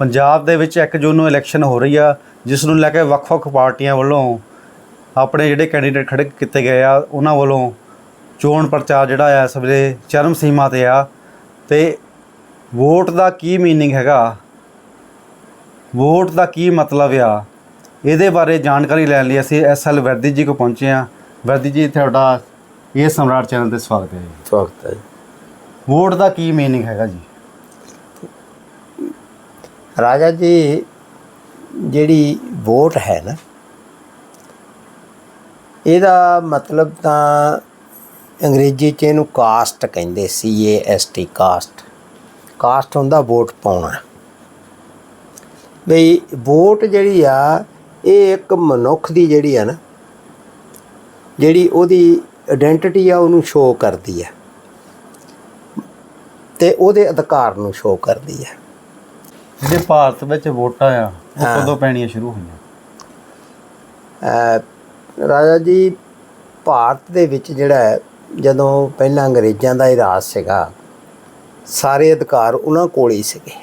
ਪੰਜਾਬ ਦੇ ਵਿੱਚ 1 ਜੂਨ ਨੂੰ ਇਲੈਕਸ਼ਨ ਹੋ ਰਹੀ ਆ ਜਿਸ ਨੂੰ ਲੈ ਕੇ ਵੱਖ-ਵੱਖ ਪਾਰਟੀਆਂ ਵੱਲੋਂ ਆਪਣੇ ਜਿਹੜੇ ਕੈਂਡੀਡੇਟ ਖੜੇ ਕੀਤੇ ਗਏ ਆ ਉਹਨਾਂ ਵੱਲੋਂ ਚੋਣ ਪ੍ਰਚਾਰ ਜਿਹੜਾ ਆ ਇਸ ਵੇਲੇ ਚਰਮ ਸੀਮਾ ਤੇ ਆ। ਤੇ ਵੋਟ ਦਾ ਕੀ ਮੀਨਿੰਗ ਹੈਗਾ? ਵੋਟ ਦਾ ਕੀ ਮਤਲਬ ਆ? ਇਹਦੇ ਬਾਰੇ ਜਾਣਕਾਰੀ ਲੈਣ ਲਈ ਅਸੀਂ ਐਸਐਲ ਵਰਦੀ ਜੀ ਕੋ ਪਹੁੰਚੇ ਆ। ਵਰਦੀ ਜੀ ਤੁਹਾਡਾ ਇਹ ਸਮਰਾਟ ਚੈਨਲ ਤੇ ਸਵਾਗਤ ਹੈ ਜੀ। ਸਵਾਗਤ ਹੈ। ਵੋਟ ਦਾ ਕੀ ਮੀਨਿੰਗ ਹੈਗਾ ਜੀ? ਰਾਜਾ ਜੀ, ਜਿਹੜੀ ਵੋਟ ਹੈ ਨਾ, ਇਹਦਾ ਮਤਲਬ ਤਾਂ ਅੰਗਰੇਜ਼ੀ ਚ ਇਹਨੂੰ ਕਾਸਟ ਕਹਿੰਦੇ C A S T caste caste ਹੁੰਦਾ ਵੋਟ ਪਾਉਣਾ। ਬਈ ਵੋਟ ਜਿਹੜੀ ਆ, ਇਹ ਇੱਕ ਮਨੁੱਖ ਦੀ ਜਿਹੜੀ ਆ ਨਾ, ਜਿਹੜੀ ਉਹਦੀ ਆਇਡੈਂਟੀਟੀ ਆ, ਉਹਨੂੰ ਸ਼ੋਅ ਕਰਦੀ ਆ। ਤੇ ਉਹਦੇ ਅਧਿਕਾਰ ਨੂੰ ਸ਼ੋਅ ਕਰਦੀ ਆ। ਜਿਹੜੇ ਭਾਰਤ ਵਿੱਚ ਵੋਟਾਂ ਆ ਉਹ। ਕਦੋਂ ਪੈਣੀਆਂ ਸ਼ੁਰੂ ਹੋਈਆਂ? ਰਾਜਾ ਜੀ ਭਾਰਤ ਦੇ ਵਿੱਚ ਜਿਹੜਾ ਜਦੋਂ ਪਹਿਲਾਂ ਅੰਗਰੇਜ਼ਾਂ ਦਾ ਹੀ ਰਾਜ ਸੀਗਾ ਸਾਰੇ ਅਧਿਕਾਰ ਉਹਨਾਂ ਕੋਲ ਹੀ ਸੀਗੇ।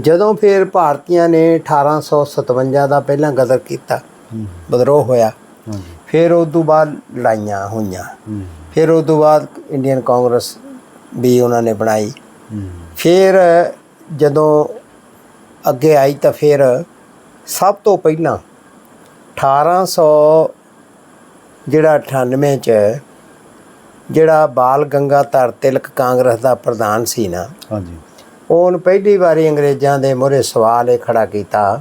ਜਦੋਂ ਫਿਰ ਭਾਰਤੀਆਂ ਨੇ 1857 ਦਾ ਪਹਿਲਾਂ ਗਦਰ ਕੀਤਾ ਹੂੰ। ਵਿਦਰੋਹ ਹੋਇਆ ਫਿਰ ਉਸ ਤੋਂ ਬਾਅਦ ਲੜਾਈਆਂ ਹੋਈਆਂ। ਫਿਰ ਉਸ ਤੋਂ ਬਾਅਦ ਇੰਡੀਅਨ ਕਾਂਗਰਸ ਵੀ ਉਹਨਾਂ ਨੇ ਬਣਾਈ। ਫਿਰ ਜਦੋਂ ਅੱਗੇ ਆਈ ਤਾਂ ਫਿਰ ਸਭ ਤੋਂ ਪਹਿਲਾਂ 1800 ਜਿਹੜਾ 98 ਚ ਜਿਹੜਾ ਬਾਲ ਗੰਗਾਧਰ ਤਿਲਕ ਕਾਂਗਰਸ ਦਾ ਪ੍ਰਧਾਨ ਸੀ ਨਾ ਹਾਂਜੀ। ਉਹਨ ਪਹਿਲੀ ਵਾਰੀ ਅੰਗਰੇਜ਼ਾਂ ਦੇ ਮੂਹਰੇ ਸਵਾਲ ਇਹ ਖੜਾ ਕੀਤਾ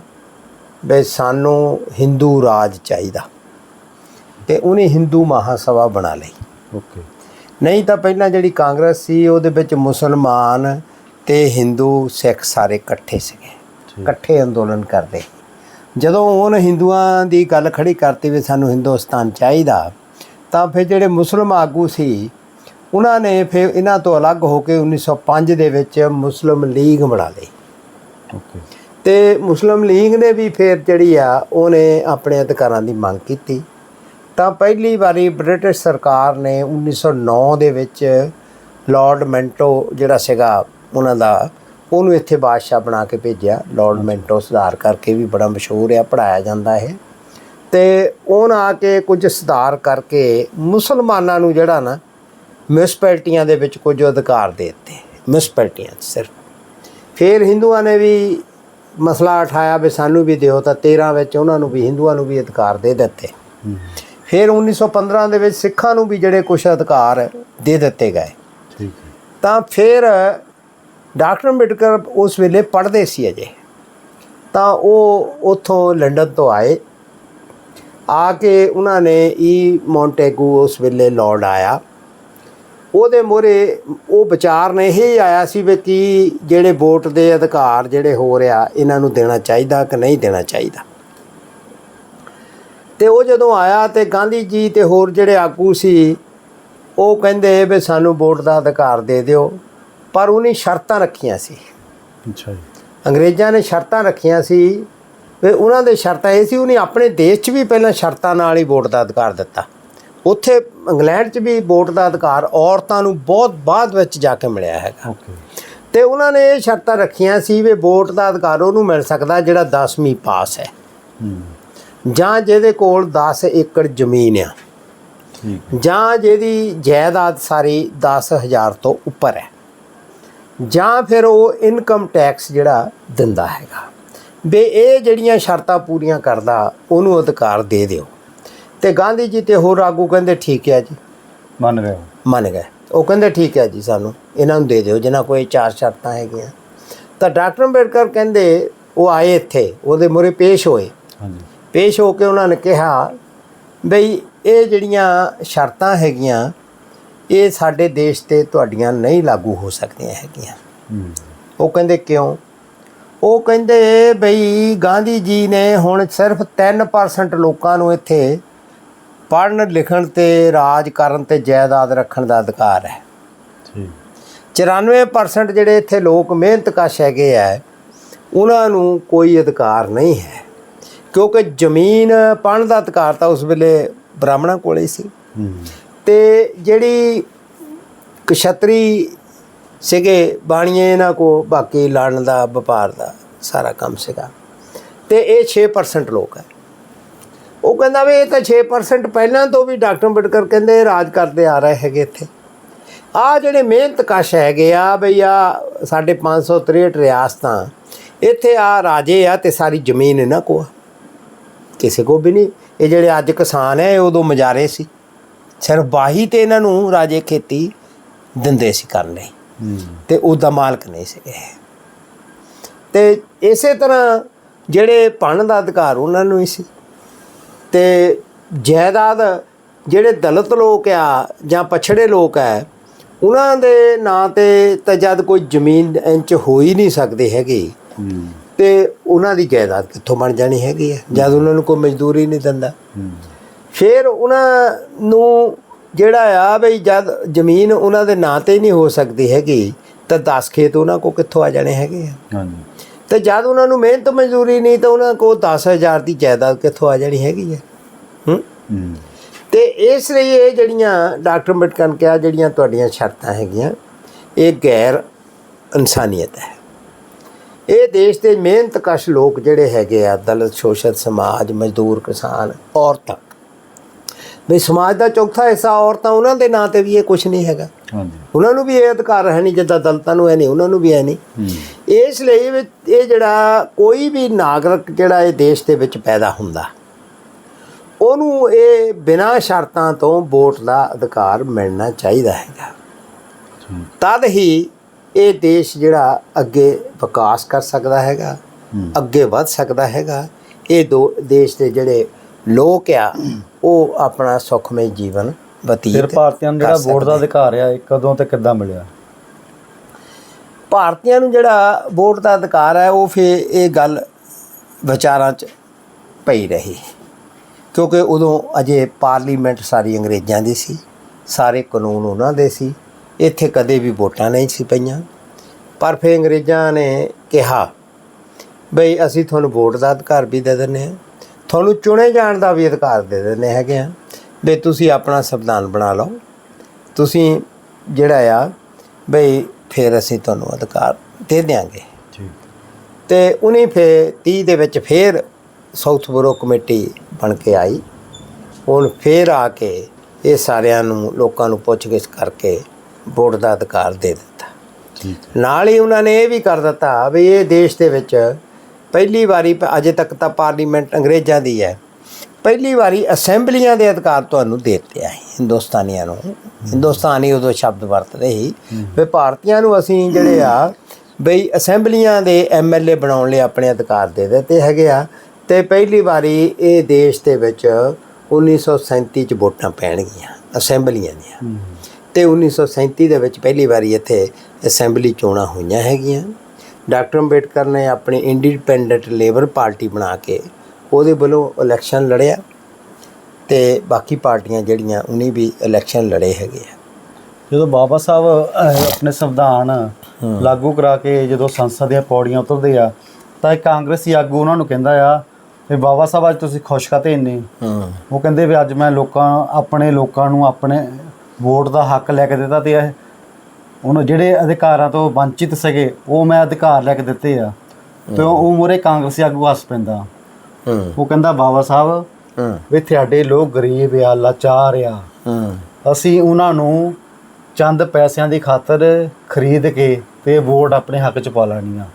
ਵੀ ਸਾਨੂੰ ਹਿੰਦੂ ਰਾਜ ਚਾਹੀਦਾ ਤੇ ਉਹਨੇ ਹਿੰਦੂ ਮਹਾਸਭਾ ਬਣਾ ਲਈ। ਓਕੇ। ਨਹੀਂ ਤਾਂ ਪਹਿਲਾਂ ਜਿਹੜੀ ਕਾਂਗਰਸ ਸੀ ਉਹਦੇ ਵਿੱਚ ਮੁਸਲਮਾਨ ਤੇ ਹਿੰਦੂ ਸਿੱਖ ਸਾਰੇ ਇਕੱਠੇ ਸੀਗੇ। ਇਕੱਠੇ ਅੰਦੋਲਨ ਕਰਦੇ ਜਦੋਂ ਉਹਨ ਹਿੰਦੂਆਂ ਦੀ ਗੱਲ ਖੜੀ ਕਰਤੀ ਵੀ ਸਾਨੂੰ ਹਿੰਦੁਸਤਾਨ ਚਾਹੀਦਾ ਤਾਂ ਫਿਰ ਜਿਹੜੇ ਮੁਸਲਮ ਆਗੂ ਸੀ ਉਹਨਾਂ ਨੇ ਫਿਰ ਇਹਨਾਂ ਤੋਂ ਅਲੱਗ ਹੋ ਕੇ 1905 ਦੇ ਵਿੱਚ ਮੁਸਲਿਮ ਲੀਗ ਬਣਾ ਲਈ। ਤੇ ਮੁਸਲਿਮ ਲੀਗ ਨੇ ਵੀ ਫਿਰ ਜਿਹੜੀ ਆ ਉਹਨੇ ਆਪਣੇ ਅਧਿਕਾਰਾਂ ਦੀ ਮੰਗ ਕੀਤੀ। ਤਾਂ ਪਹਿਲੀ ਵਾਰੀ ਬ੍ਰਿਟਿਸ਼ ਸਰਕਾਰ ਨੇ 1909 ਦੇ ਵਿੱਚ ਲਾਰਡ ਮੈਂਟੋ ਜਿਹੜਾ ਸੀਗਾ ਉਹਨਾਂ ਦਾ ਉਹਨੂੰ ਇੱਥੇ ਬਾਦਸ਼ਾਹ ਬਣਾ ਕੇ ਭੇਜਿਆ। ਲਾਰਡ ਮੈਂਟੋ ਸੁਧਾਰ ਕਰਕੇ ਵੀ ਬੜਾ ਮਸ਼ਹੂਰ ਹੈ ਪੜਾਇਆ ਜਾਂਦਾ ਹੈ ਤੇ ਉਹਨਾਂ ਆ ਕੇ ਕੁਝ ਸੁਧਾਰ ਕਰਕੇ ਮੁਸਲਮਾਨਾਂ ਨੂੰ ਜਿਹੜਾ ਨਾ ਮਿਊਨਿਸਪੈਲਟੀਆਂ ਦੇ ਵਿੱਚ ਕੁਝ ਅਧਿਕਾਰ ਦੇ ਦਿੱਤੇ ਮਿਊਨਿਸਪੈਲਟੀਆਂ ਸਿਰਫ। ਫਿਰ ਹਿੰਦੂਆਂ ਨੇ ਵੀ ਮਸਲਾ ਉਠਾਇਆ ਵੀ ਸਾਨੂੰ ਵੀ ਦਿਓ ਤਾਂ 13 ਵਿੱਚ ਉਹਨਾਂ ਨੂੰ ਵੀ ਹਿੰਦੂਆਂ ਨੂੰ ਵੀ ਅਧਿਕਾਰ ਦੇ ਦਿੱਤੇ। ਫਿਰ 1915 ਦੇ ਵਿੱਚ ਸਿੱਖਾਂ ਨੂੰ ਵੀ ਜਿਹੜੇ ਕੁਝ ਅਧਿਕਾਰ ਦੇ ਦਿੱਤੇ ਗਏ। ਠੀਕ ਹੈ। ਤਾਂ ਫਿਰ ਡਾਕਟਰ ਅੰਬੇਡਕਰ ਉਸ ਵੇਲੇ ਪੜ੍ਹਦੇ ਸੀ ਅਜੇ। ਤਾਂ ਉਹ ਉਥੋਂ ਲੰਡਨ ਤੋਂ ਆਏ। ਆ ਕੇ ਉਹਨਾਂ ਨੇ ਈ ਮੌਂਟੇਗੂ ਉਸ ਵੇਲੇ ਲਾਰਡ ਆਇਆ। ਉਹਦੇ ਮੋਰੇ ਉਹ ਵਿਚਾਰ ਨੇ ਇਹ ਆਇਆ ਸੀ ਵੀ ਕੀ ਜਿਹੜੇ ਵੋਟ ਦੇ ਅਧਿਕਾਰ ਜਿਹੜੇ ਹੋ ਰਿਹਾ, ਇਹਨਾਂ ਨੂੰ ਦੇਣਾ ਚਾਹੀਦਾ ਕਿ ਨਹੀਂ ਦੇਣਾ ਚਾਹੀਦਾ। ਤੇ ਉਹ ਜਦੋਂ ਆਇਆ ਤੇ ਗਾਂਧੀ ਜੀ ਤੇ ਹੋਰ ਜਿਹੜੇ ਆਗੂ ਸੀ, ਉਹ ਕਹਿੰਦੇ ਵੀ ਸਾਨੂੰ ਵੋਟ ਦਾ ਅਧਿਕਾਰ ਦੇ ਦਿਓ। ਪਰ ਉਹਨੇ ਸ਼ਰਤਾਂ ਰੱਖੀਆਂ ਸੀ। ਅੱਛਾ ਜੀ। ਅੰਗਰੇਜ਼ਾਂ ਨੇ ਸ਼ਰਤਾਂ ਰੱਖੀਆਂ ਸੀ ਵੀ ਉਹਨਾਂ ਦੇ ਸ਼ਰਤਾਂ ਇਹ ਸੀ ਉਹਨੇ ਆਪਣੇ ਦੇਸ਼ 'ਚ ਵੀ ਪਹਿਲਾਂ ਸ਼ਰਤਾਂ ਨਾਲ ਹੀ ਵੋਟ ਦਾ ਅਧਿਕਾਰ ਦਿੱਤਾ। ਉੱਥੇ ਇੰਗਲੈਂਡ 'ਚ ਵੀ ਵੋਟ ਦਾ ਅਧਿਕਾਰ ਔਰਤਾਂ ਨੂੰ ਬਹੁਤ ਬਾਅਦ ਵਿੱਚ ਜਾ ਕੇ ਮਿਲਿਆ ਹੈਗਾ। ਤੇ ਉਹਨਾਂ ਨੇ ਇਹ ਸ਼ਰਤਾਂ ਰੱਖੀਆਂ ਸੀ ਵੀ ਵੋਟ ਦਾ ਅਧਿਕਾਰ ਉਹਨੂੰ ਮਿਲ ਸਕਦਾ ਜਿਹੜਾ 10ਵੀਂ ਪਾਸ ਹੈ। ਜਾਂ ਜਿਹਦੇ ਕੋਲ 10 ਏਕੜ ਜ਼ਮੀਨ ਆ। ਜਾਂ ਜਿਹਦੀ ਜਾਇਦਾਦ ਸਾਰੀ 10000 ਤੋਂ ਉੱਪਰ ਹੈ। ਜਾਂ ਫਿਰ ਉਹ ਇਨਕਮ ਟੈਕਸ ਜਿਹੜਾ ਦਿੰਦਾ ਹੈਗਾ। ਵੀ ਇਹ ਜਿਹੜੀਆਂ ਸ਼ਰਤਾਂ ਪੂਰੀਆਂ ਕਰਦਾ ਉਹਨੂੰ ਅਧਿਕਾਰ ਦੇ ਦਿਓ। ਤੇ ਗਾਂਧੀ ਜੀ ਤੇ ਹੋਰ ਆਗੂ ਕਹਿੰਦੇ ਠੀਕ ਹੈ ਜੀ। ਮੰਨ ਗਏ। ਮੰਨ ਗਏ। ਉਹ ਕਹਿੰਦੇ ਠੀਕ ਹੈ ਜੀ ਸਾਨੂੰ ਇਹਨਾਂ ਨੂੰ ਦੇ ਦਿਓ ਜਿਨ੍ਹਾਂ ਕੋਈ ਚਾਰ ਸ਼ਰਤਾਂ ਹੈਗੀਆਂ। ਤਾਂ ਡਾਕਟਰ ਅੰਬੇਡਕਰ ਕਹਿੰਦੇ ਉਹ ਆਏ ਇੱਥੇ ਉਹਦੇ ਮੂਹਰੇ ਪੇਸ਼ ਹੋਏ। ਹਾਂਜੀ। ਪੇਸ਼ ਹੋ ਕੇ ਉਹਨਾਂ ਨੇ ਕਿਹਾ ਬਈ ਇਹ ਜਿਹੜੀਆਂ ਸ਼ਰਤਾਂ ਹੈਗੀਆਂ ਇਹ ਸਾਡੇ ਦੇਸ਼ ਤੇ ਤੁਹਾਡੀਆਂ ਨਹੀਂ ਲਾਗੂ ਹੋ ਸਕਦੀਆਂ ਹੈਗੀਆਂ। ਉਹ ਕਹਿੰਦੇ ਕਿਉਂ? ਉਹ ਕਹਿੰਦੇ ਬਈ ਗਾਂਧੀ ਜੀ ਨੇ ਹੁਣ ਸਿਰਫ 3% ਲੋਕਾਂ ਨੂੰ ਇੱਥੇ ਪੜ੍ਹਨ ਲਿਖਣ ਤੇ ਰਾਜ ਕਰਨ ਤੇ ਜਾਇਦਾਦ ਰੱਖਣ ਦਾ ਅਧਿਕਾਰ ਹੈ। ਠੀਕ। 94% ਜਿਹੜੇ ਇੱਥੇ ਲੋਕ ਮਿਹਨਤਕਸ਼ ਹੈਗੇ ਆ ਉਹਨਾਂ ਨੂੰ ਕੋਈ ਅਧਿਕਾਰ ਨਹੀਂ ਹੈ। ਕਿਉਂਕਿ ਜ਼ਮੀਨ ਪੜ੍ਹਨ ਦਾ ਅਧਿਕਾਰ ਤਾਂ ਉਸ ਵੇਲੇ ਬ੍ਰਾਹਮਣਾਂ ਕੋਲੇ ਸੀ। ਹੂੰ। ਤੇ ਜਿਹੜੀ ਕਸ਼ਤਰੀ ਸੀਗੇ ਬਾਣੀਏ ਇਹਨਾਂ ਕੋ, ਬਾਕੀ ਲੜਨ ਦਾ, ਵਪਾਰ ਦਾ ਸਾਰਾ ਕੰਮ ਸੀਗਾ। ਤੇ ਇਹ 6% ਲੋਕ ਹੈ। ਉਹ ਕਹਿੰਦਾ ਵੀ ਇਹ ਤਾਂ 6% ਪਹਿਲਾਂ ਤੋਂ ਵੀ ਡਾਕਟਰ ਅੰਬੇਡਕਰ ਕਹਿੰਦੇ ਰਾਜ ਕਰਦੇ ਆ ਰਹੇ ਹੈਗੇ ਇੱਥੇ। ਆ ਜਿਹੜੇ ਮਿਹਨਤ ਕਸ਼ ਹੈਗੇ ਆ, ਬਈ ਆ ਸਾਡੇ 563 ਰਿਆਸਤਾਂ ਇੱਥੇ ਆ ਰਾਜੇ ਆ ਤੇ ਸਾਰੀ ਜ਼ਮੀਨ ਇਹਨਾਂ ਕੋ ਆ। ਕਿਸੇ ਕੋ ਵੀ ਨਹੀਂ। ਇਹ ਜਿਹੜੇ ਅੱਜ ਕਿਸਾਨ ਹੈ, ਇਹ ਉਦੋਂ ਮਜਾਰੇ ਸੀ। ਸਿਰਫ ਬਾਹੀ ਤੇ ਇਹਨਾਂ ਨੂੰ ਰਾਜੇ ਖੇਤੀ ਦਿੰਦੇ ਸੀ ਕਰਨ ਲਈ। ਤੇ ਉਹਦਾ ਮਾਲਕ ਨਹੀਂ ਸੀਗੇ ਤੇ ਇਸੇ ਤਰ੍ਹਾਂ ਜਿਹੜੇ ਪਣ ਦਾ ਅਧਿਕਾਰ ਉਹਨਾਂ ਨੂੰ ਹੀ ਸੀ। ਤੇ ਜਾਇਦਾਦ ਜਿਹੜੇ ਦਲਿਤ ਲੋਕ ਆ ਜਾਂ ਪਛੜੇ ਲੋਕ ਆ ਉਹਨਾਂ ਦੇ ਨਾਂ ਤੇ ਤਾਂ ਜਦ ਕੋਈ ਜ਼ਮੀਨ ਇੰਚ ਹੋ ਹੀ ਨਹੀਂ ਸਕਦੇ ਹੈਗੇ ਤੇ ਉਹਨਾਂ ਦੀ ਜਾਇਦਾਦ ਕਿੱਥੋਂ ਬਣ ਜਾਣੀ ਹੈਗੀ ਹੈ ਜਦ ਉਹਨਾਂ ਨੂੰ ਕੋਈ ਮਜ਼ਦੂਰੀ ਨਹੀਂ ਦਿੰਦਾ। ਫਿਰ ਉਹਨਾਂ ਨੂੰ ਜਿਹੜਾ ਆ ਬਈ ਜਦ ਜ਼ਮੀਨ ਉਹਨਾਂ ਦੇ ਨਾਂ ਤੇ ਨਹੀਂ ਹੋ ਸਕਦੀ ਹੈਗੀ ਤਾਂ 10 ਖੇਤ ਉਹਨਾਂ ਕੋ ਕਿੱਥੋਂ ਆ ਜਾਣੇ ਹੈਗੇ ਆ? ਹਾਂਜੀ। ਤੇ ਜਦ ਉਹਨਾਂ ਨੂੰ ਮਿਹਨਤ ਮਜ਼ਦੂਰੀ ਨਹੀਂ ਤਾਂ ਉਹਨਾਂ ਕੋ 10000 ਦੀ ਜਾਇਦਾਦ ਕਿੱਥੋਂ ਆ ਜਾਣੀ ਹੈਗੀ ਹੈ ਹੂੰ? ਹੂੰ। ਤੇ ਇਸ ਲਈ ਇਹ ਜਿਹੜੀਆਂ ਡਾਕਟਰ ਅੰਬੇਡਕਰ ਨੇ ਕਿਹਾ ਜਿਹੜੀਆਂ ਤੁਹਾਡੀਆਂ ਸ਼ਰਤਾਂ ਹੈਗੀਆਂ ਇਹ ਗੈਰ ਇਨਸਾਨੀਅਤ ਹੈ। ਇਹ ਦੇਸ਼ ਦੇ ਮਿਹਨਤਕਸ਼ ਲੋਕ ਜਿਹੜੇ ਹੈਗੇ ਆ ਦਲਿਤ ਸ਼ੋਸ਼ਿਤ ਸਮਾਜ ਮਜ਼ਦੂਰ ਕਿਸਾਨ ਔਰਤਾਂ ਵੀ ਸਮਾਜ ਦਾ ਚੌਥਾ ਹਿੱਸਾ ਔਰਤਾਂ ਉਹਨਾਂ ਦੇ ਨਾਂ ਤੇ ਵੀ ਇਹ ਕੁਝ ਨਹੀਂ ਹੈਗਾ। ਹਾਂਜੀ। ਉਹਨਾਂ ਨੂੰ ਵੀ ਇਹ ਅਧਿਕਾਰ ਹੈ ਨਹੀਂ ਜਿੱਦਾਂ ਦਲਿਤਾਂ ਨੂੰ ਹੈ ਨਹੀਂ ਉਹਨਾਂ ਨੂੰ ਵੀ ਹੈ ਨਹੀਂ। ਇਸ ਲਈ ਇਹ ਜਿਹੜਾ ਕੋਈ ਵੀ ਨਾਗਰਿਕ ਜਿਹੜਾ ਇਹ ਦੇਸ਼ ਦੇ ਵਿੱਚ ਪੈਦਾ ਹੁੰਦਾ ਉਹਨੂੰ ਇਹ ਬਿਨਾਂ ਸ਼ਰਤਾਂ ਤੋਂ ਵੋਟ ਦਾ ਅਧਿਕਾਰ ਮਿਲਣਾ ਚਾਹੀਦਾ ਹੈਗਾ। ਤਦ ਹੀ ਇਹ ਦੇਸ਼ ਜਿਹੜਾ ਅੱਗੇ ਵਿਕਾਸ ਕਰ ਸਕਦਾ ਹੈਗਾ। ਅੱਗੇ ਵੱਧ ਸਕਦਾ ਹੈਗਾ। ਇਹ ਦੋ ਦੇਸ਼ ਦੇ ਜਿਹੜੇ ਲੋਕ ਆ ਉਹ ਆਪਣਾ ਸੁਖਮਈ ਜੀਵਨ ਬਤੀਤ ਫਿਰ ਭਾਰਤੀਆਂ ਨੂੰ ਜਿਹੜਾ ਵੋਟ ਦਾ। ਅਧਿਕਾਰ ਆ ਇਹ ਕਦੋਂ ਤੇ ਕਿੱਦਾਂ ਮਿਲਿਆ? ਭਾਰਤੀਆਂ ਨੂੰ ਜਿਹੜਾ ਵੋਟ ਦਾ ਅਧਿਕਾਰ ਹੈ ਉਹ ਫਿਰ ਇਹ ਗੱਲ ਵਿਚਾਰਾਂ 'ਚ ਪਈ ਰਹੀ। ਕਿਉਂਕਿ ਉਦੋਂ ਅਜੇ ਪਾਰਲੀਮੈਂਟ ਸਾਰੀ ਅੰਗਰੇਜ਼ਾਂ ਦੀ ਸੀ ਸਾਰੇ ਕਾਨੂੰਨ ਉਹਨਾਂ ਦੇ ਸੀ ਇੱਥੇ ਕਦੇ ਵੀ ਵੋਟਾਂ ਨਹੀਂ ਸੀ ਪਈਆਂ। ਪਰ ਫਿਰ ਅੰਗਰੇਜ਼ਾਂ ਨੇ ਕਿਹਾ ਬਈ ਅਸੀਂ ਤੁਹਾਨੂੰ ਵੋਟ ਦਾ ਅਧਿਕਾਰ ਵੀ ਦੇ ਦਿੰਦੇ ਹਾਂ। ਤੁਹਾਨੂੰ ਚੁਣੇ ਜਾਣ ਦਾ ਵੀ ਅਧਿਕਾਰ ਦੇ ਦਿੰਦੇ ਹੈਗੇ ਆ। ਵੀ ਤੁਸੀਂ ਆਪਣਾ ਸੰਵਿਧਾਨ ਬਣਾ ਲਓ। ਤੁਸੀਂ ਜਿਹੜਾ ਆ ਬਈ ਫਿਰ ਅਸੀਂ ਤੁਹਾਨੂੰ ਅਧਿਕਾਰ ਦੇ ਦਿਆਂਗੇ। ਠੀਕ। ਤੇ ਉਹਨੇ ਫਿਰ 30 ਦੇ ਵਿੱਚ ਫਿਰ ਸਾਊਥ ਬੋਰੋ ਕਮੇਟੀ ਬਣ ਕੇ ਆਈ। ਹੁਣ ਫਿਰ ਆ ਕੇ ਇਹ ਸਾਰਿਆਂ ਨੂੰ ਲੋਕਾਂ ਨੂੰ ਪੁੱਛਗਿੱਛ ਕਰਕੇ ਵੋਟ ਦਾ ਅਧਿਕਾਰ ਦੇ ਦਿੱਤਾ। ਠੀਕ ਨਾਲ ਹੀ ਉਹਨਾਂ ਨੇ ਇਹ ਵੀ ਕਰ ਦਿੱਤਾ ਵੀ ਇਹ ਦੇਸ਼ ਦੇ ਵਿੱਚ ਪਹਿਲੀ ਵਾਰੀ ਅਜੇ ਤੱਕ ਤਾਂ ਪਾਰਲੀਮੈਂਟ ਅੰਗਰੇਜ਼ਾਂ ਦੀ ਹੈ। ਪਹਿਲੀ ਵਾਰੀ ਅਸੈਂਬਲੀਆਂ ਦੇ ਅਧਿਕਾਰ ਤੁਹਾਨੂੰ ਦੇ ਦਿੱਤੇ ਆ ਹਿੰਦੁਸਤਾਨੀਆਂ ਨੂੰ। ਹਿੰਦੁਸਤਾਨੀ ਉਦੋਂ ਸ਼ਬਦ ਵਰਤਦੇ ਸੀ। ਵੀ ਭਾਰਤੀਆਂ ਨੂੰ ਅਸੀਂ ਜਿਹੜੇ ਆ ਬਈ ਅਸੈਂਬਲੀਆਂ ਦੇ ਐਮਐਲਏ ਬਣਾਉਣ ਲਈ ਆਪਣੇ ਅਧਿਕਾਰ ਦੇ ਦਿੱਤੇ ਹੈਗੇ ਆ। ਤੇ ਪਹਿਲੀ ਵਾਰੀ ਇਹ ਦੇਸ਼ ਦੇ ਵਿੱਚ 1937 ਚ ਵੋਟਾਂ ਪੈਣਗੀਆਂ ਅਸੈਂਬਲੀਆਂ ਦੀਆਂ। ਤੇ 1937 ਦੇ ਵਿੱਚ ਪਹਿਲੀ ਵਾਰੀ ਇੱਥੇ ਅਸੈਂਬਲੀ ਚੋਣਾਂ ਹੋਈਆਂ ਹੈਗੀਆਂ। ਡਾਕਟਰ ਅੰਬੇਡਕਰ ਨੇ ਆਪਣੀ ਇੰਡੀਪੈਂਡੈਂਟ ਲੇਬਰ ਪਾਰਟੀ ਬਣਾ ਕੇ ਉਹਦੇ ਵੱਲੋਂ ਇਲੈਕਸ਼ਨ ਲੜਿਆ ਤੇ ਬਾਕੀ ਪਾਰਟੀਆਂ ਜਿਹੜੀਆਂ ਉਹਨੇ ਵੀ ਇਲੈਕਸ਼ਨ ਲੜੇ ਹੈਗੇ ਆ। ਜਦੋਂ ਬਾਬਾ ਸਾਹਿਬ ਆਪਣੇ ਸੰਵਿਧਾਨ ਲਾਗੂ ਕਰਾ ਕੇ ਜਦੋਂ ਸੰਸਦ ਦੀਆਂ ਪੌੜੀਆਂ ਉਤਰਦੇ ਆ ਤਾਂ ਇੱਕ ਕਾਂਗਰਸੀ ਆਗੂ ਉਹਨਾਂ ਨੂੰ ਕਹਿੰਦਾ ਆ ਵੀ ਬਾਬਾ ਸਾਹਿਬ ਅੱਜ ਤੁਸੀਂ ਖੁਸ਼ ਕਾਤੇ ਇੰਨੇ? ਉਹ ਕਹਿੰਦੇ ਵੀ ਅੱਜ ਮੈਂ ਲੋਕਾਂ ਆਪਣੇ ਲੋਕਾਂ ਨੂੰ ਆਪਣੇ ਵੋਟ ਦਾ ਹੱਕ ਲੈ ਕੇ ਦਿੱਤਾ ਤੇ ਇਹ ਉਹਨੂੰ ਜਿਹੜੇ ਅਧਿਕਾਰਾਂ ਤੋਂ ਵੰਚਿਤ ਸੀਗੇ ਉਹ ਮੈਂ ਅਧਿਕਾਰ ਲੈ ਕੇ ਦਿੱਤੇ ਆ। ਤੇ ਉਹ ਮੂਹਰੇ ਕਾਂਗਰਸੀ ਆਗੂ ਹੱਸ ਪੈਂਦਾ। ਉਹ ਕਹਿੰਦਾ ਬਾਬਾ ਸਾਹਿਬ ਵੀ ਤੁਹਾਡੇ ਲੋਕ ਗਰੀਬ ਆ ਲਾਚਾਰ ਆ। ਅਸੀਂ ਉਹਨਾਂ ਨੂੰ ਚੰਦ ਪੈਸਿਆਂ ਦੀ ਖਾਤਰ ਖਰੀਦ ਕੇ ਤੇ ਵੋਟ ਆਪਣੇ ਹੱਕ ਚ ਪਾ ਲੈਣੀ ਆ।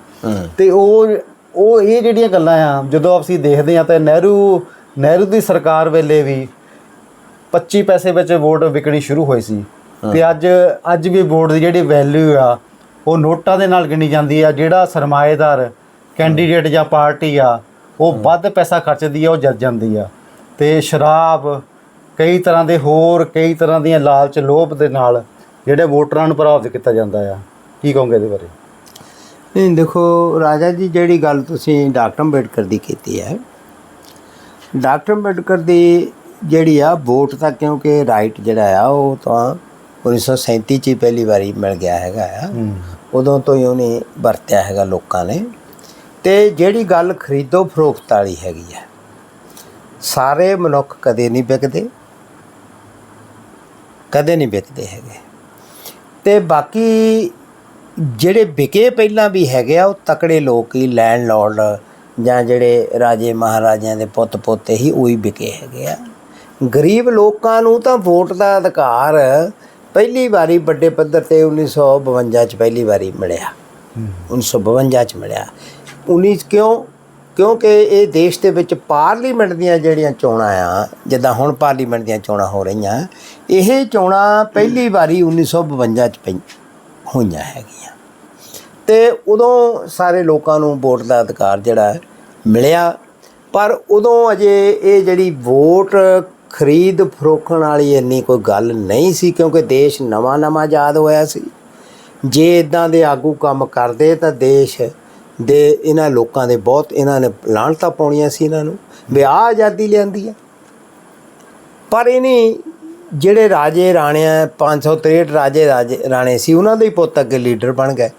ਤੇ ਉਹ ਉਹ ਇਹ ਜਿਹੜੀਆਂ ਗੱਲਾਂ ਆ ਜਦੋਂ ਅਸੀਂ ਦੇਖਦੇ ਆ ਤਾਂ ਨਹਿਰੂ ਨਹਿਰੂ ਦੀ ਸਰਕਾਰ ਵੇਲੇ ਵੀ 25 ਪੈਸੇ ਵਿੱਚ ਵੋਟ ਵਿਕਣੀ ਸ਼ੁਰੂ ਹੋਈ ਸੀ। ਤੇ ਅੱਜ ਅੱਜ ਵੀ ਵੋਟ ਦੀ ਜਿਹੜੀ ਵੈਲਿਊ ਆ ਉਹ ਨੋਟਾਂ ਦੇ ਨਾਲ ਗਿਣੀ ਜਾਂਦੀ ਆ ਜਿਹੜਾ ਸਰਮਾਏਦਾਰ ਕੈਂਡੀਡੇਟ ਜਾਂ ਪਾਰਟੀ ਆ ਉਹ ਵੱਧ ਪੈਸਾ ਖਰਚਦੀ ਆ ਉਹ ਜਿੱਤ ਜਾਂਦੀ ਆ। ਤੇ ਸ਼ਰਾਬ ਕਈ ਤਰ੍ਹਾਂ ਦੇ ਹੋਰ ਕਈ ਤਰ੍ਹਾਂ ਦੀਆਂ ਲਾਲਚ ਲੋਭ ਦੇ ਨਾਲ ਜਿਹੜੇ ਵੋਟਰਾਂ ਨੂੰ ਪ੍ਰਭਾਵਿਤ ਕੀਤਾ ਜਾਂਦਾ ਆ। ਕੀ ਕਹੋਗੇ ਇਹਦੇ ਬਾਰੇ? ਨਹੀਂ ਦੇਖੋ ਰਾਜਾ ਜੀ ਜਿਹੜੀ ਗੱਲ ਤੁਸੀਂ ਡਾਕਟਰ ਅੰਬੇਡਕਰ ਦੀ ਕੀਤੀ ਹੈ ਡਾਕਟਰ ਅੰਬੇਡਕਰ ਦੀ ਜਿਹੜੀ ਆ ਵੋਟ ਤਾਂ ਕਿਉਂਕਿ ਰਾਈਟ ਜਿਹੜਾ ਆ ਉਹ ਤਾਂ 1937 ਚ ਹੀ ਪਹਿਲੀ ਵਾਰੀ ਮਿਲ ਗਿਆ ਹੈਗਾ ਆ। ਉਦੋਂ ਤੋਂ ਹੀ ਉਹਨੇ ਵਰਤਿਆ ਹੈਗਾ ਲੋਕਾਂ ਨੇ। ਤੇ ਜਿਹੜੀ ਗੱਲ ਖਰੀਦੋ ਫਰੋਖਤ ਵਾਲੀ ਹੈਗੀ ਆ ਸਾਰੇ ਮਨੁੱਖ ਕਦੇ ਨਹੀਂ ਵਿਕਦੇ ਕਦੇ ਨਹੀਂ ਵਿਕਦੇ ਹੈਗੇ। ਤੇ ਬਾਕੀ ਜਿਹੜੇ ਵਿਕੇ ਪਹਿਲਾਂ ਵੀ ਹੈਗੇ ਆ ਉਹ ਤਕੜੇ ਲੋਕ ਹੀ ਲੈਂਡਲੋਰਡ ਜਾਂ ਜਿਹੜੇ ਰਾਜੇ ਮਹਾਰਾਜਿਆਂ ਦੇ ਪੁੱਤ ਪੋਤੇ ਹੀ ਉਹੀ ਵਿਕੇ ਹੈਗੇ ਆ। ਗਰੀਬ ਲੋਕਾਂ ਨੂੰ ਤਾਂ ਵੋਟ ਦਾ ਅਧਿਕਾਰ ਪਹਿਲੀ ਵਾਰੀ ਵੱਡੇ ਪੱਧਰ ਤੇ 1952 ਚ ਪਹਿਲੀ ਵਾਰੀ ਮਿਲਿਆ। 1952 ਚ ਮਿਲਿਆ। 19 ਕਿਉਂ? ਕਿਉਂਕਿ ਇਹ ਦੇਸ਼ ਦੇ ਵਿੱਚ ਪਾਰਲੀਮੈਂਟ ਦੀਆਂ ਜਿਹੜੀਆਂ ਚੋਣਾਂ ਆ, ਜਿੱਦਾਂ ਹੁਣ ਪਾਰਲੀਮੈਂਟ ਦੀਆਂ ਚੋਣਾਂ ਹੋ ਰਹੀਆਂ, ਇਹ ਚੋਣਾਂ ਪਹਿਲੀ ਵਾਰੀ 1952 ਚ ਪਈ, ਹੋਈਆਂ ਹੈਗੀਆਂ। ਤੇ ਉਦੋਂ ਸਾਰੇ ਲੋਕਾਂ ਨੂੰ ਵੋਟ ਦਾ ਅਧਿਕਾਰ ਜਿਹੜਾ ਮਿਲਿਆ, ਪਰ ਉਦੋਂ ਅਜੇ ਇਹ ਜਿਹੜੀ ਵੋਟ ਖਰੀਦ ਫਰੋਖਣ ਵਾਲੀ ਇੰਨੀ ਕੋਈ ਗੱਲ ਨਹੀਂ ਸੀ ਕਿਉਂਕਿ ਦੇਸ਼ ਨਵਾਂ ਨਵਾਂ ਆਜ਼ਾਦ ਹੋਇਆ ਸੀ। ਜੇ ਇਦਾਂ ਦੇ ਆਗੂ ਕੰਮ ਕਰਦੇ ਤਾਂ ਦੇਸ਼ ਦੇ ਇਹਨਾਂ ਲੋਕਾਂ ਦੇ ਬਹੁਤ ਇਹਨਾਂ ਨੇ ਲਾਹਣਤਾਂ ਪਾਉਣੀਆਂ ਸੀ ਇਹਨਾਂ ਨੂੰ ਵੀ ਆਹ ਆਜ਼ਾਦੀ ਲਿਆਂਦੀ ਆ ਪਰ ਇਹਨੇ ਜਿਹੜੇ ਰਾਜੇ ਰਾਣਿਆਂ 563 ਰਾਜੇ ਰਾਜੇ ਰਾਣੇ ਸੀ ਉਹਨਾਂ ਦੇ ਹੀ ਪੁੱਤ ਅੱਗੇ ਲੀਡਰ ਬਣ ਗਏ।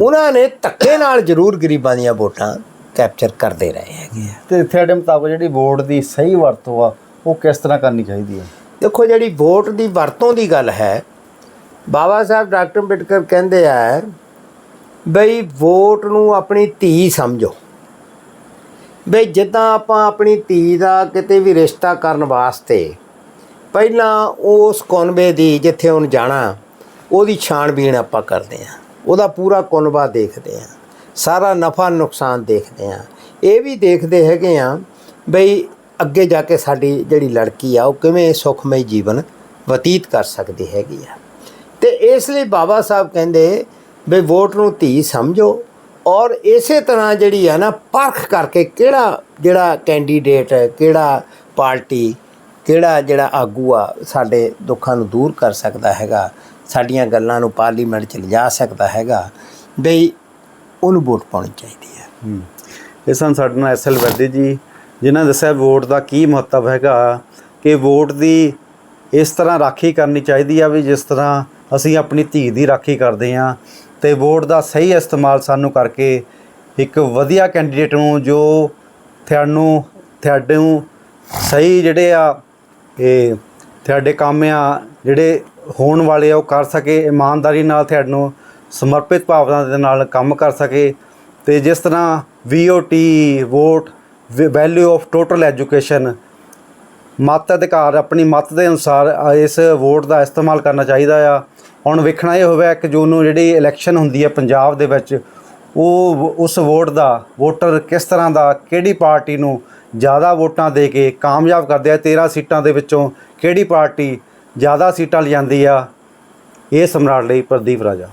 ਉਹਨਾਂ ਨੇ ਧੱਕੇ ਨਾਲ ਜ਼ਰੂਰ ਗਰੀਬਾਂ ਦੀਆਂ ਵੋਟਾਂ ਕੈਪਚਰ ਕਰਦੇ ਰਹੇ ਹੈਗੇ ਆ। ਤੇ ਤੁਹਾਡੇ ਮੁਤਾਬਕ ਜਿਹੜੀ ਵੋਟ ਦੀ ਸਹੀ ਵਰਤੋਂ ਆ ਉਹ ਕਿਸ ਤਰ੍ਹਾਂ ਕਰਨੀ ਚਾਹੀਦੀ ਹੈ? ਦੇਖੋ, ਜਿਹੜੀ ਵੋਟ ਦੀ ਵਰਤੋਂ ਦੀ ਗੱਲ ਹੈ, ਬਾਬਾ ਸਾਹਿਬ ਡਾਕਟਰ ਅੰਬੇਡਕਰ ਕਹਿੰਦੇ ਆ ਬਈ ਵੋਟ ਨੂੰ ਆਪਣੀ ਧੀ ਸਮਝੋ। ਬਈ ਜਿੱਦਾਂ ਆਪਾਂ ਆਪਣੀ ਧੀ ਦਾ ਕਿਤੇ ਵੀ ਰਿਸ਼ਤਾ ਕਰਨ ਵਾਸਤੇ ਪਹਿਲਾਂ ਉਸ ਕੁਨਬੇ ਦੀ ਜਿੱਥੇ ਉਹਨ ਜਾਣਾ, ਉਹਦੀ ਛਾਣਬੀਣ ਆਪਾਂ ਕਰਦੇ ਆ। ਉਹਦਾ ਪੂਰਾ ਕੁਨਬਾ ਦੇਖਦੇ ਆ। ਸਾਰਾ ਨਫਾ ਨੁਕਸਾਨ ਦੇਖਦੇ ਆ। ਇਹ ਵੀ ਦੇਖਦੇ ਹੈਗੇ ਆ ਬਈ ਅੱਗੇ ਜਾ ਕੇ ਸਾਡੀ ਜਿਹੜੀ ਲੜਕੀ ਆ, ਉਹ ਕਿਵੇਂ ਸੁਖਮਈ ਜੀਵਨ ਬਤੀਤ ਕਰ ਸਕਦੀ ਹੈਗੀ ਆ। ਤੇ ਇਸ ਲਈ ਬਾਬਾ ਸਾਹਿਬ ਕਹਿੰਦੇ ਵੀ ਵੋਟ ਨੂੰ ਧੀ ਸਮਝੋ ਔਰ ਇਸੇ ਤਰ੍ਹਾਂ ਜਿਹੜੀ ਆ ਨਾ, ਪਰਖ ਕਰਕੇ ਕਿਹੜਾ, ਜਿਹੜਾ ਕੈਂਡੀਡੇਟ ਕਿਹੜਾ ਪਾਰਟੀ, ਕਿਹੜਾ ਜਿਹੜਾ ਆਗੂ ਆ, ਸਾਡੇ ਦੁੱਖਾਂ ਨੂੰ ਦੂਰ ਕਰ ਸਕਦਾ ਹੈਗਾ, ਸਾਡੀਆਂ ਗੱਲਾਂ ਨੂੰ ਪਾਰਲੀਮੈਂਟ 'ਚ ਲਿਜਾ ਸਕਦਾ ਹੈਗਾ, ਬਈ ਉਹਨੂੰ ਵੋਟ ਪਾਉਣੀ ਚਾਹੀਦੀ ਹੈ। ਹੂੰ। ਇਹ ਸਨ ਸਾਡੇ ਨਾਲ ਐਸਐਲ ਵੈਦੀ ਜੀ। ਜਿਨ੍ਹਾਂ ਨੇ ਦੱਸਿਆ ਵੋਟ ਦਾ ਕੀ ਮਹੱਤਵ ਹੈਗਾ, ਕਿ ਵੋਟ ਦੀ ਇਸ ਤਰ੍ਹਾਂ ਰਾਖੀ ਕਰਨੀ ਚਾਹੀਦੀ ਆ ਵੀ ਜਿਸ ਤਰ੍ਹਾਂ ਅਸੀਂ ਆਪਣੀ ਧੀ ਦੀ ਰਾਖੀ ਕਰਦੇ ਆ ਤੇ ਵੋਟ ਦਾ ਸਹੀ ਇਸਤੇਮਾਲ ਸਾਨੂੰ ਕਰਕੇ ਇੱਕ ਵਧੀਆ ਕੈਂਡੀਡੇਟ ਨੂੰ ਜੋ ਤੁਹਾਨੂੰ, ਤੁਹਾਡੇ ਨੂੰ ਸਹੀ ਜਿਹੜੇ ਆ, ਇਹ ਤੁਹਾਡੇ ਕੰਮ ਆ, ਜਿਹੜੇ ਹੋਣ ਵਾਲੇ ਆ, ਉਹ ਕਰ ਸਕੇ, ਇਮਾਨਦਾਰੀ ਨਾਲ ਤੁਹਾਨੂੰ ਸਮਰਪਿਤ ਭਾਵਨਾ ਦੇ ਨਾਲ ਕੰਮ ਕਰ ਸਕੇ ਤੇ ਜਿਸ ਤਰ੍ਹਾਂ VOT vote value of total education ਮਤ ਅਧਿਕਾਰ, ਆਪਣੀ ਮਤ ਦੇ ਅਨੁਸਾਰ ਇਸ ਵੋਟ ਦਾ ਇਸਤੇਮਾਲ ਕਰਨਾ ਚਾਹੀਦਾ ਆ। ਹੁਣ ਵੇਖਣਾ ਇਹ ਹੋਵੇ ਕਿ ਜੂਨ ਨੂੰ ਜਿਹੜੀ ਇਲੈਕਸ਼ਨ ਹੁੰਦੀ ਹੈ ਪੰਜਾਬ ਦੇ ਵਿੱਚ, ਉਹ ਉਸ ਵੋਟ ਦਾ ਵੋਟਰ ਕਿਸ ਤਰ੍ਹਾਂ ਦਾ, ਕਿਹੜੀ ਪਾਰਟੀ ਨੂੰ ਜ਼ਿਆਦਾ ਵੋਟਾਂ ਦੇ ਕੇ ਕਾਮਯਾਬ ਕਰਦੇ ਆ 13 ਸੀਟਾਂ ਦੇ ਵਿੱਚੋਂ ਕਿਹੜੀ ਪਾਰਟੀ ਜ਼ਿਆਦਾ ਸੀਟਾਂ ਲਿਜਾਂਦੀ ਆ, ਇਹ ਸਮਰਾਟ ਲਈ ਪ੍ਰਦੀਪ ਰਾਜਾ।